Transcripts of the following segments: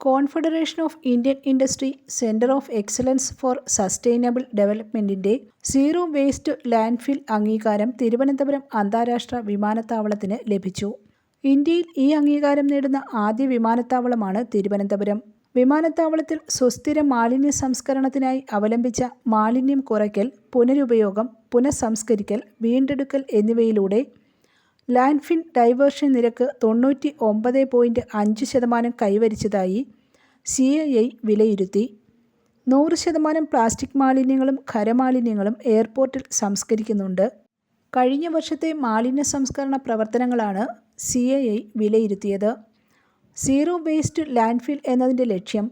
Confederation of Indian industry centre of excellence for sustainable ഡെവലപ്മെന്റിന്റെ zero waste landfill അംഗീകാരം തിരുവനന്തപുരം അന്താരാഷ്ട്ര വിമാനത്താവളത്തിന് ലഭിച്ചു. ഇന്ത്യയിൽ ഈ അംഗീകാരം നേടുന്ന ആദ്യ വിമാനത്താവളമാണ് തിരുവനന്തപുരം. വിമാനത്താവളത്തിൽ സുസ്ഥിര മാലിന്യ സംസ്കരണത്തിനായി അവലംബിച്ച മാലിന്യം കുറയ്ക്കൽ പുനരുപയോഗം പുനഃസംസ്കരിക്കൽ വീണ്ടെടുക്കൽ എന്നിവയിലൂടെ ലാൻഡ്ഫിൻ ഡൈവേർഷൻ നിരക്ക് തൊണ്ണൂറ്റി ഒമ്പത് പോയിന്റ് അഞ്ച് ശതമാനം കൈവരിച്ചതായി സി ഐ ഐ വിലയിരുത്തി. നൂറ് ശതമാനം പ്ലാസ്റ്റിക് മാലിന്യങ്ങളും ഖരമാലിന്യങ്ങളും എയർപോർട്ടിൽ സംസ്കരിക്കുന്നുണ്ട്. കഴിഞ്ഞ വർഷത്തെ മാലിന്യ സംസ്കരണ പ്രവർത്തനങ്ങളാണ് സി എ ഐ വിലയിരുത്തിയത്. സീറോ വേസ്റ്റ് ലാൻഡ്ഫിൽ എന്നതിന്റെ ലക്ഷ്യം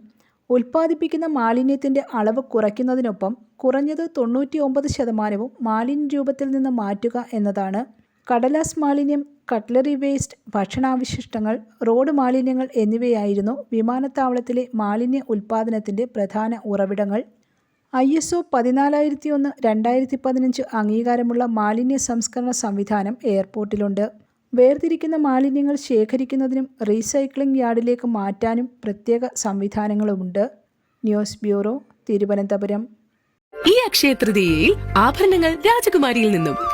ഉൽപ്പാദിപ്പിക്കുന്ന മാലിന്യത്തിന്റെ അളവ് കുറയ്ക്കുന്നതിനൊപ്പം കുറഞ്ഞത് തൊണ്ണൂറ്റി ഒമ്പത് ശതമാനവും മാലിന്യ രൂപത്തിൽ നിന്ന് മാറ്റുക എന്നതാണ്. കടലാസ് മാലിന്യം കട്ട്ലറി വേസ്റ്റ് ഭക്ഷണാവശിഷ്ടങ്ങൾ റോഡ് മാലിന്യങ്ങൾ എന്നിവയായിരുന്നു വിമാനത്താവളത്തിലെ മാലിന്യ ഉൽപ്പാദനത്തിന്റെ പ്രധാന ഉറവിടങ്ങൾ. ഐ എസ് ഒ പതിനാലായിരത്തി ഒന്ന് രണ്ടായിരത്തി പതിനഞ്ച് അംഗീകാരമുള്ള മാലിന്യ സംസ്കരണ സംവിധാനം എയർപോർട്ടിലുണ്ട്. വേർതിരിക്കുന്ന മാലിന്യങ്ങൾ ശേഖരിക്കുന്നതിനും റീസൈക്ലിംഗ് യാർഡിലേക്ക് മാറ്റാനും പ്രത്യേക സംവിധാനങ്ങളുമുണ്ട്. News bureau Thiruvananthapuram. ഈ അക്ഷയ തൃതീയയിൽ ആഭരണങ്ങൾ രാജകുമാരിയിൽ നിന്നും